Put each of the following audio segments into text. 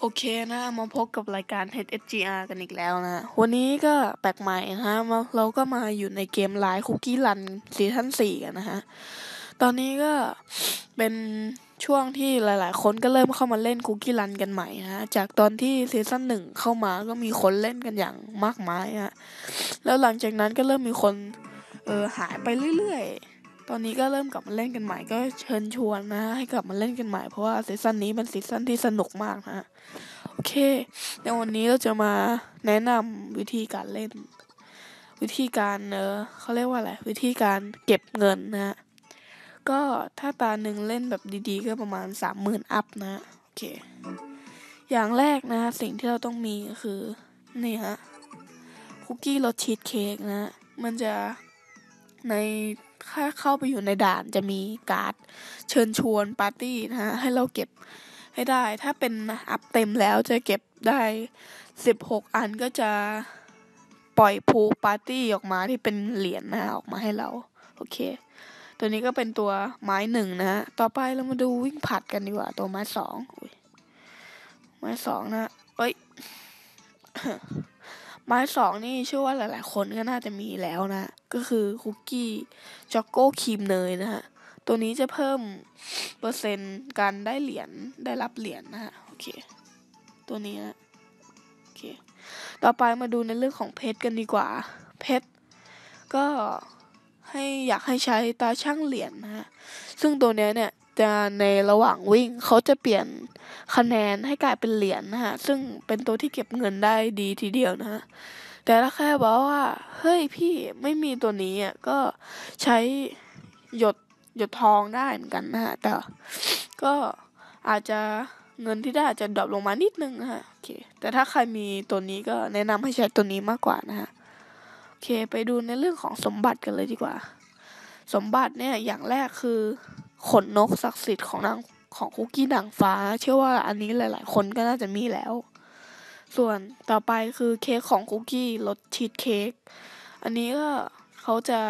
โอเคนะมาพบกับรายการ HSGR กันอีกแล้วนะ วันนี้ก็แปลกใหม่นะฮะมาเราก็มาอยู่ในเกมไลน์คุกกี้รันซีซั่นสี่กันนะฮะ ตอนนี้ก็เป็นช่วงที่หลาย ๆ คนก็เริ่มเข้ามาเล่นคุกกี้รันกันใหม่ฮะจากตอนที่ซีซั่นหนึ่งเข้ามาก็มีคนเล่นกันอย่างมากมายฮะ แล้วหลังจากนั้นก็เริ่มมีคนเออหายไปเรื่อย ๆ ตอนนี้ก็เริ่มกลับมาเล่นกันใหม่ก็เชิญชวนนะ ให้กลับมาเล่นกันใหม่เพราะว่าซีซั่นนี้เป็นซีซั่นที่สนุกมากนะโอเคในวันนี้เราจะมาแนะนำวิธีการเล่น วิธีการเออเขาเรียกว่าอะไรวิธีการเก็บเงินนะฮะก็ถ้าตาหนึ่งเล่นแบบดีๆ ก็ประมาณสามหมื่นอัพนะโอเค อย่างแรกนะสิ่งที่เราต้องมีก็คือนี่ฮะคุกกี้รสชีสเค้กนะ มันจะใน ถ้าเข้าไปอยู่ในด่านจะมีการ์ดเชิญชวนปาร์ตี้นะฮะให้เราเก็บให้ได้ ถ้าเป็นอัพเต็มแล้วจะเก็บได้สิบหกอันก็จะปล่อยพูปาร์ตี้ออกมาที่เป็นเหรียญนะออกมาให้เรา โอเค ตัวนี้ก็เป็นตัวไม้หนึ่งนะฮะต่อไปเรามาดูวิ่งผัดกันดีกว่า ตัวไม้สองไม้สองนะเอ้ย ไม้สองนี่เชื่อว่าหลาย ๆ คนก็น่าจะมีแล้วนะ ก็คือคุกกี้จ็อกโก้ครีมเนยนะฮะ ตัวนี้จะเพิ่มเปอร์เซ็นต์การได้เหรียญได้รับเหรียญนะฮะโอเค ตัวนี้นะโอเค ต่อไปมาดูในเรื่องของเพชรกันดีกว่า เพชรก็ให้อยากให้ใช้ตาช่างเหรียญนะฮะ ซึ่งตัวเนี้ยเนี่ย จะในระหว่างวิ่งเขาจะเปลี่ยนคะแนนให้กลายเป็นเหรียญนะฮะ ซึ่งเป็นตัวที่เก็บเงินได้ดีทีเดียวนะฮะ แต่ถ้าแค่บอกว่า เฮ้ยพี่ไม่มีตัวนี้อะก็ใช้หยดหยดทองได้เหมือนกันนะฮะ แต่ก็อาจจะเงินที่ได้อาจจะดรอปลงมานิดนึงนะฮะโอเค แต่ถ้าใครมีตัวนี้ก็แนะนำให้ใช้ตัวนี้มากกว่านะฮะโอเค ไปดูในเรื่องของสมบัติกันเลยดีกว่า สมบัติเนี่ยอย่างแรกคือ ขนนกศักดิ์สิทธิ์ของนางของคุกกี้นางฟ้า เชื่อว่าอันนี้หลาย ๆ คนก็น่าจะมีแล้ว ส่วนต่อไปคือเค้กของคุกกี้รสชีสเค้กอันนี้ก็เขาจะ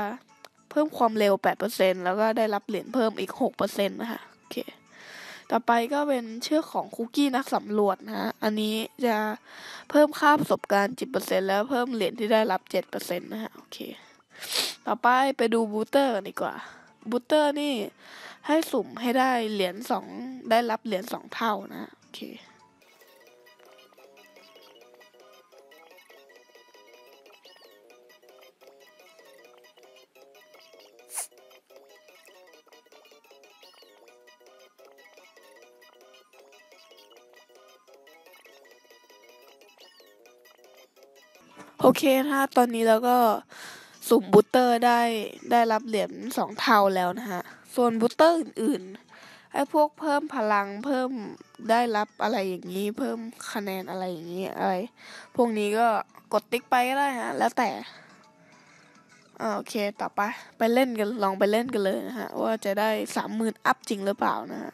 เพิ่มความเร็ว 8%แล้วก็ได้รับเหรียญเพิ่มอีก 6%นะคะโอเคต่อไปก็เป็นเชือกของคุกกี้นักสำรวจนะฮะอันนี้จะเพิ่มค่าประสบการณ์ 10%แล้วเพิ่มเหรียญที่ได้รับ 7%นะฮะ โอเค ต่อไปไปดูบูเตอร์ดีกว่า บูเตอร์นี่ ให้สุ่มให้ได้เหรียญสองได้รับเหรียญสองเท่านะ โอเคโอเคนะตอนนี้แล้วก็สุ่มบูตเตอร์ได้ได้รับเหรียญสองเท่าแล้วนะฮะ ส่วนบูตเตอร์อื่นๆ ไอ้พวกเพิ่มพลังเพิ่มได้รับอะไรอย่างนี้ เพิ่มคะแนนอะไรอย่างนี้อะไร พวกนี้ก็กดติ๊กไปก็ได้ฮะ แล้วแต่อ่าโอเคต่อไปไปเล่นกันลองไปเล่นกันเลยนะฮะ ว่าจะได้สามหมื่นอัพจริงหรือเปล่านะฮะ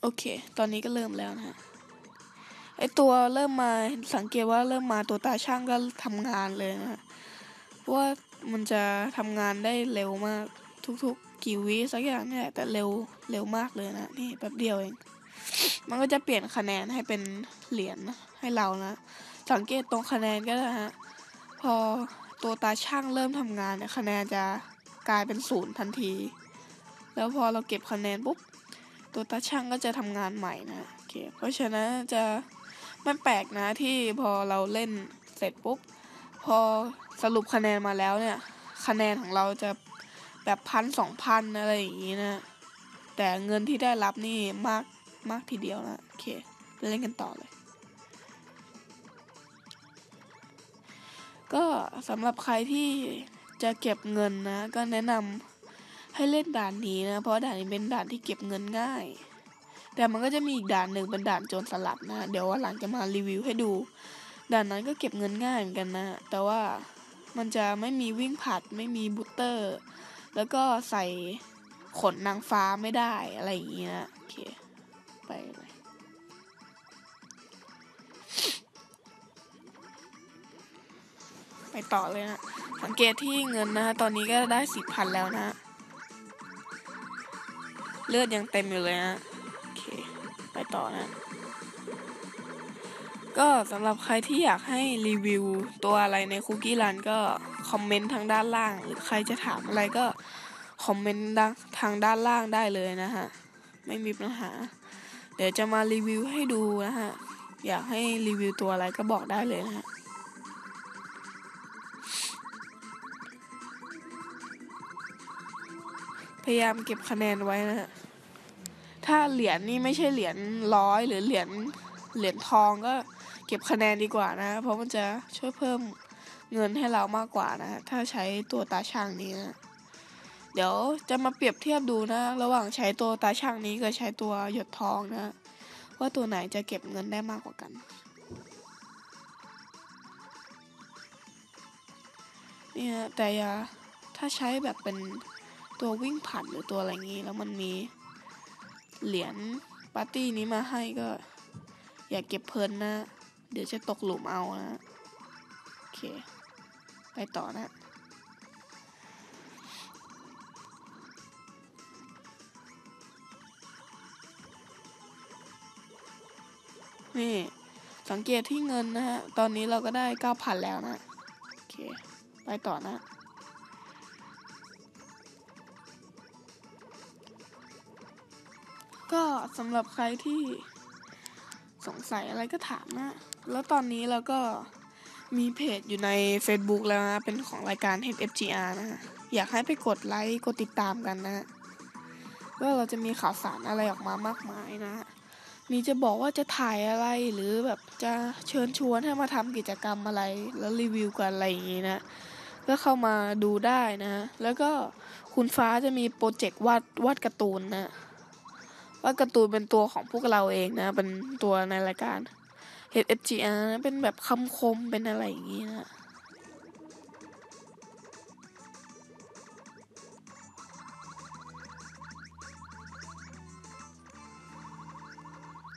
โอเค ตอนนี้ก็เริ่มแล้วนะฮะไอตัวเริ่มมาสังเกตว่าเริ่มมาตัวตาช่างก็ทำงานเลยนะฮะ ว่ามันจะทำงานได้เร็วมากทุกๆ กี่วิสักอย่างเนี่ยแต่เร็วเร็วมากเลยนะนี่แป๊บเดียวเอง มันก็จะเปลี่ยนคะแนนให้เป็นเหรียญให้เรานะ สังเกตตรงคะแนนก็ได้ฮะพอตัวตาช่างเริ่มทำงานเนี่ยคะแนนจะกลายเป็นศูนย์ทันที แล้วพอเราเก็บคะแนนปุ๊บตัวตาช่างก็จะทำงานใหม่นะโอเคเพราะฉะนั้นจะไม่แปลกนะที่พอเราเล่นเสร็จปุ๊บ พอสรุปคะแนนมาแล้วเนี่ย คะแนนของเราจะแบบพันสองพันอะไรอย่างนี้นะ แต่เงินที่ได้รับนี่มากมากทีเดียวนะโอเคไปเล่นกันต่อเลย ก็สำหรับใครที่จะเก็บเงินนะ ก็แนะนำให้เล่นด่านนี้นะ เพราะด่านนี้เป็นด่านที่เก็บเงินง่าย แต่มันก็จะมีอีกด่านหนึ่งเป็นด่านโจรสลัดนะ เดี๋ยวว่าหลังจะมารีวิวให้ดู ด่านนั้นก็เก็บเงินง่ายเหมือนกันนะ แต่ว่ามันจะไม่มีวิ่งผัดไม่มีบูตเตอร์ แล้วก็ใส่ขนนางฟ้าไม่ได้อะไรอย่างเงี้ยโอเคไปเลยไปต่อเลยนะ สังเกตที่เงินนะฮะ ตอนนี้ก็ได้สี่พันแล้วนะฮะเลือดยังเต็มอยู่เลยนะ โอเค ไปต่อนะ ก็สำหรับใครที่อยากให้รีวิวตัวอะไรในคุกกี้รันก็คอมเมนต์ทางด้านล่าง หรือใครจะถามอะไรก็คอมเมนต์ทางด้านล่างได้เลยนะฮะ ไม่มีปัญหา เดี๋ยวจะมารีวิวให้ดูนะฮะ อยากให้รีวิวตัวอะไรก็บอกได้เลยนะฮะพยายามเก็บคะแนนไว้นะฮะ ถ้าเหรียญนี่ไม่ใช่เหรียญร้อยหรือเหรียญเหรียญทองก็ เก็บคะแนนดีกว่านะ เพราะมันจะช่วยเพิ่มเงินให้เรามากกว่านะ ถ้าใช้ตัวตาช่างนี้นะเดี๋ยวจะมาเปรียบเทียบดูนะ ระหว่างใช้ตัวตาช่างนี้กับใช้ตัวหยดทองนะ ว่าตัวไหนจะเก็บเงินได้มากกว่ากัน เนี่ยแต่อย่าถ้าใช้แบบเป็นตัววิ่งผ่านหรือตัวอะไรงี้ แล้วมันมีเหรียญปาร์ตี้นี้มาให้ก็ อย่าเก็บเพลินนะ เดี๋ยวจะตกหลุมเอานะ โอเค ไปต่อนะ นี่ สังเกตที่เงินนะฮะ ตอนนี้เราก็ได้เก้าพันแล้วนะ โอเค ไปต่อนะ ก็สำหรับใครที่ สงสัยอะไรก็ถามนะแล้วตอนนี้เราก็มีเพจอยู่ใน Facebook แล้วนะ เป็นของรายการ HFGR นะฮะอยากให้ไปกดไลค์ กดติดตามกันนะก็เราจะมีข่าวสารอะไรออกมามากมายนะ มีจะบอกว่าจะถ่ายอะไรหรือแบบจะเชิญชวนให้มาทำกิจกรรมอะไร แล้วรีวิวกันอะไรอย่างนี้นะ ก็เข้ามาดูได้นะ แล้วก็คุณฟ้าจะมีโปรเจกต์วาดวาดการ์ตูนนะ ว่าการ์ตูนเป็นตัวของพวกเราเองนะ เป็นตัวในรายการ HFGR นะเป็นแบบคำคมเป็นอะไรอย่างนี้นะ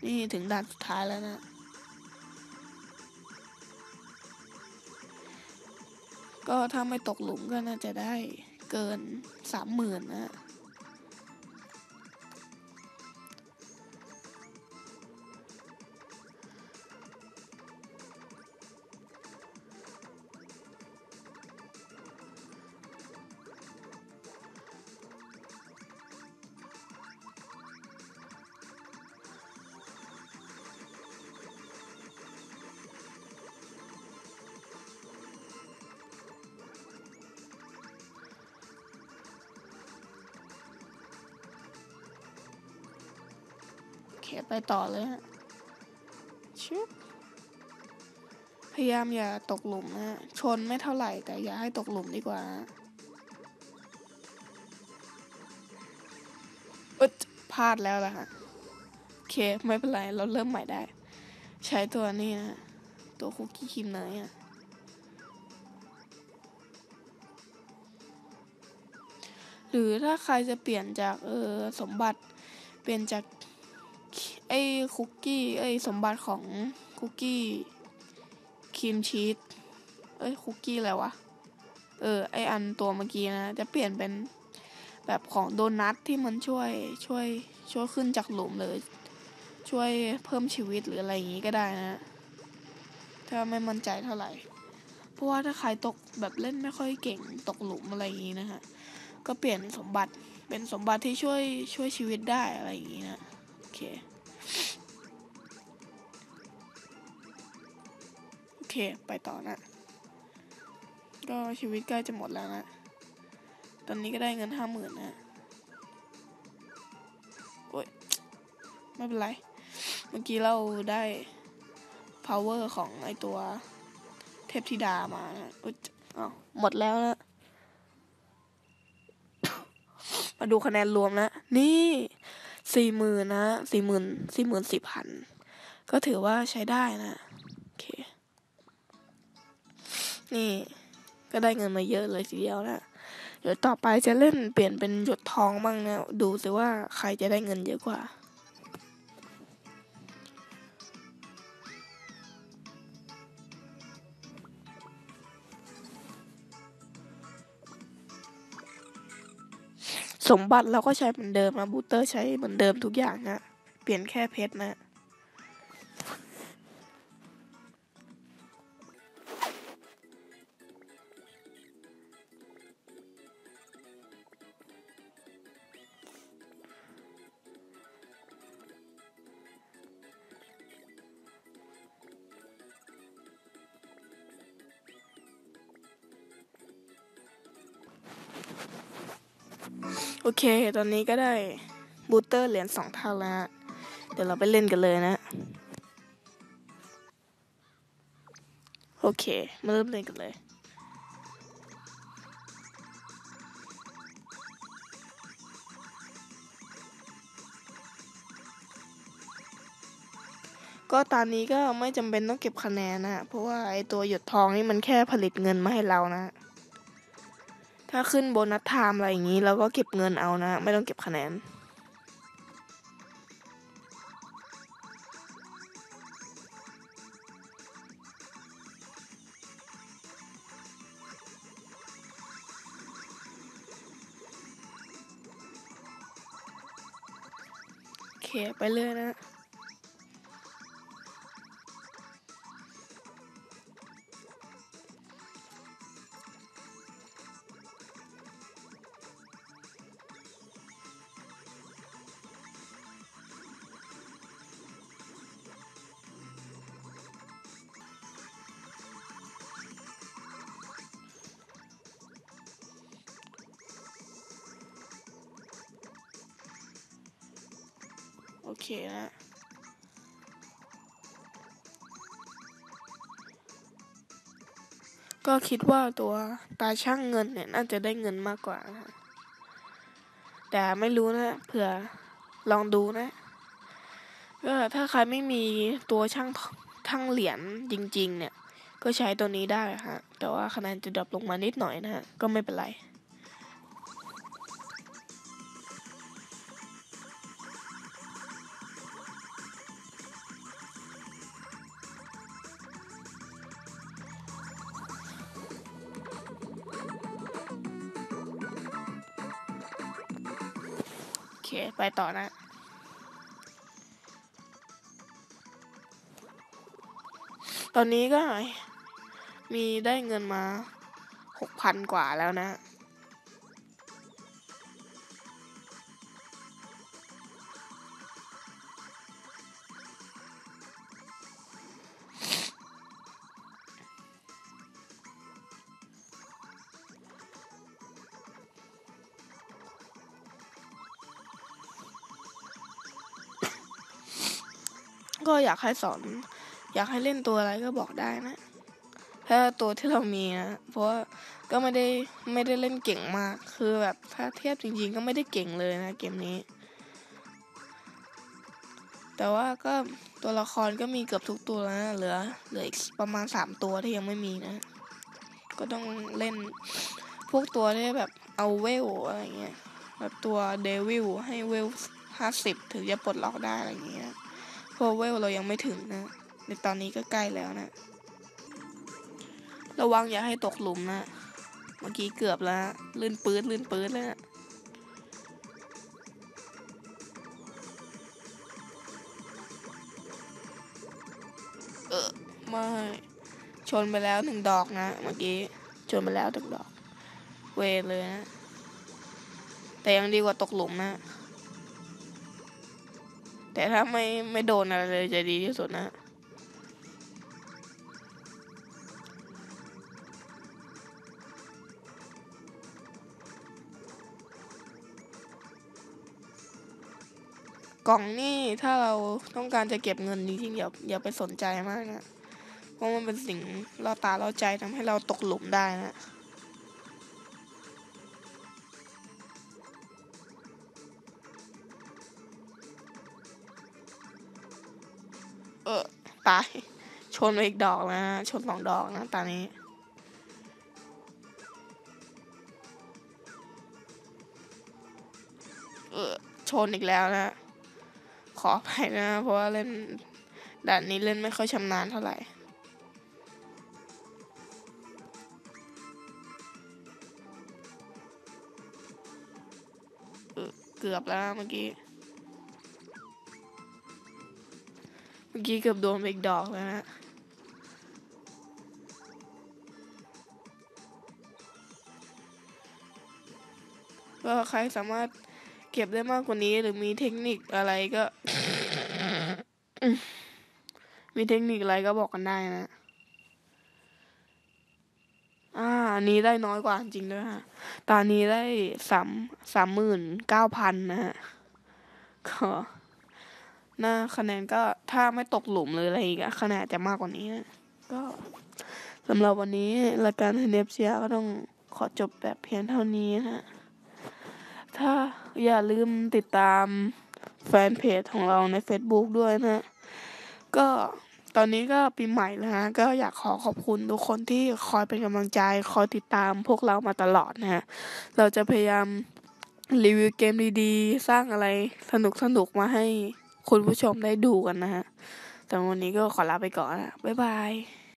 นี่ถึงด่านสุดท้ายแล้วนะ ก็ถ้าไม่ตกหลุมก็น่าจะได้เกินสามหมื่นนะ คไปต่อเลยฮะชุบพยายามอย่าตกหลุมนะชนไม่เท่าไหร่แต่อย่าให้ตกหลุมดีกว่าอึดพลาดแล้วล่ะฮะโอเคไม่เป็นไรเราเริ่มใหม่ได้ ใช้ตัวนี้นะตัวคุกกี้ครีมเนยอะหรือถ้าใครจะเปลี่ยนจากเออสมบัติเปลี่ยนจาก อ้คุกกี้ไอ้สมบัติของคุกกี้ครีมชีสเอ้ยคุกกี้อะไรวะ เออ ไออันตัวเมื่อกี้นะ จะเปลี่ยนเป็นแบบของโดนัทที่มันช่วยช่วยช่วยขึ้นจากหลุมเลยช่วยเพิ่มชีวิตหรืออะไรอย่างนี้ก็ได้นะถ้าไม่มั่นใจเท่าไหร่ เพราะว่าถ้าใครตกแบบเล่นไม่ค่อยเก่งตกหลุมอะไรอย่างนี้นะฮะ ก็เปลี่ยนสมบัติเป็นสมบัติที่ช่วยช่วยชีวิตได้อะไรอย่างนี้นะ โอเค เค ไปต่อนะ ก็ชีวิตใกล้จะหมดแล้วนะ ตอนนี้ก็ได้เงินห้าหมื่นนะโอ้ย ไม่เป็นไร เมื่อกี้เราได้ power ของไอตัวเทพธิดามานะอุ๊ยอ้าวหมดแล้วนะ มาดูคะแนนรวมนะ นี่สี่หมื่นนะสี่หมื่นสี่หมื่นสี่พัน ก็ถือว่าใช้ได้นะ นี่ ก็ได้เงินมาเยอะเลยทีเดียวนะเดี๋ยวต่อไปจะเล่นเปลี่ยนเป็นหยดทองบ้างนะดูสิว่าใครจะได้เงินเยอะกว่าสมบัติเราก็ใช้เหมือนเดิมนะบูเตอร์ใช้เหมือนเดิมทุกอย่างนะ เปลี่ยนแค่เพชรนะ เค ตอนนี้ก็ได้บูเตอร์เหรียญสองเท่าแล้ว เดี๋ยวเราไปเล่นกันเลยนะ โอเค มาเริ่มเล่นกันเลย ก็ตอนนี้ก็ไม่จำเป็นต้องเก็บคะแนนนะ เพราะว่าไอตัวหยดทองนี่มันแค่ผลิตเงินมาให้เรานะ ถ้าขึ้นโบนัสไทม์อะไรอย่างนี้เราก็เก็บเงินเอานะ ไม่ต้องเก็บคะแนน โอเค ไปเลยนะ โอเคนะก็คิดว่าตัวตาช่างเงินเนี่ยน่าจะได้เงินมากกว่านะะแต่ไม่รู้นะเผื่อลองดูนะก็ถ้าใครไม่มีตัวช่างทั้งเหรียญจริง ๆ เนี่ย ก็ใช้ตัวนี้ได้ฮะแต่ว่าคะแนนจะดรอปลงมานิดหน่อยนะฮะก็ไม่เป็นไร ไปต่อนะตอนนี้ก็มีได้เงินมาหกพันกว่าแล้วนะ อยากให้สอน อยากให้เล่นตัวอะไรก็บอกได้นะถ้าตัวที่เรามีนะเพราะว่าก็ไม่ได้ไม่ได้เล่นเก่งมาก คือแบบถ้าเทียบจริงๆ ก็ไม่ได้เก่งเลยนะเกมนี้ แต่ว่าก็ตัวละครก็มีเกือบทุกตัวแล้วนะเหลือเหลืออีกประมาณสามตัวที่ยังไม่มีนะ ก็ต้องเล่นพวกตัวที่แบบเอาเวลอะไรเงี้ยแบบตัวเดวิลให้เวลห้าสิบถึงจะปลดล็อกได้อะไรเงี้ย เพราะเวลเรายังไม่ถึงนะในตอนนี้ก็ใกล้แล้วนะ ระวังอย่าให้ตกหลุมนะ เมื่อกี้เกือบแล้ว ลื่นปื๊ดลื่นปื๊ดเลยนะเออไม่ชนไปแล้วหนึ่งดอกนะ เมื่อกี้ชนไปแล้วหนึ่งดอก เวรเลยนะ แต่ยังดีกว่าตกหลุมนะ แต่ถ้าไม่ไม่โดนอะไรเลยจะดีที่สุดนะกล่องนี่ถ้าเราต้องการจะเก็บเงินจริงๆอย่าอย่าไปสนใจมากนะ เพราะมันเป็นสิ่งล่อตาล่อใจทำให้เราตกหลุมได้นะาย ชนไปอีกดอกนะชนสองดอกนะตอนนี้ เออชนอีกแล้วนะ ขออภัยนะ เพราะว่าเล่นด่านนี้เล่นไม่ค่อยชำนาญเท่าไหร่เกือบแล้วเมื่อกี้ มื่อกี้เกือบโดนอีกดอกแล้วฮะก็ใครสามารถเก็บได้มากกว่านี้ หรือมีเทคนิคอะไรก็ มีเทคนิคอะไรก็บอกกันได้นะ อ่าอันนี้ได้น้อยกว่าจริงด้วยฮะ ตอนนี้ได้สามสามหมื่นเก้าพันนะฮะ ก็ น่าคะแนนก็ถ้าไม่ตกหลุมหรืออะไรอีกคะแนนจะมากกว่านี้ ก็สำหรับวันนี้รายการเนฟเชียก็ต้องขอจบแบบเพียงเท่านี้นะฮะถ้าอย่าลืมติดตามแฟนเพจของเราใน Facebook ด้วยนะ ก็ตอนนี้ก็ปีใหม่แล้วนะก็อยากขอขอบคุณทุกคนที่คอยเป็นกำลังใจ คอยติดตามพวกเรามาตลอดนะฮะ เราจะพยายามรีวิวเกมดีๆ สร้างอะไรสนุกๆ มาให้ คุณผู้ชมได้ดูกันนะฮะแต่วันนี้ก็ขอลาไปก่อนนะบ๊ายบาย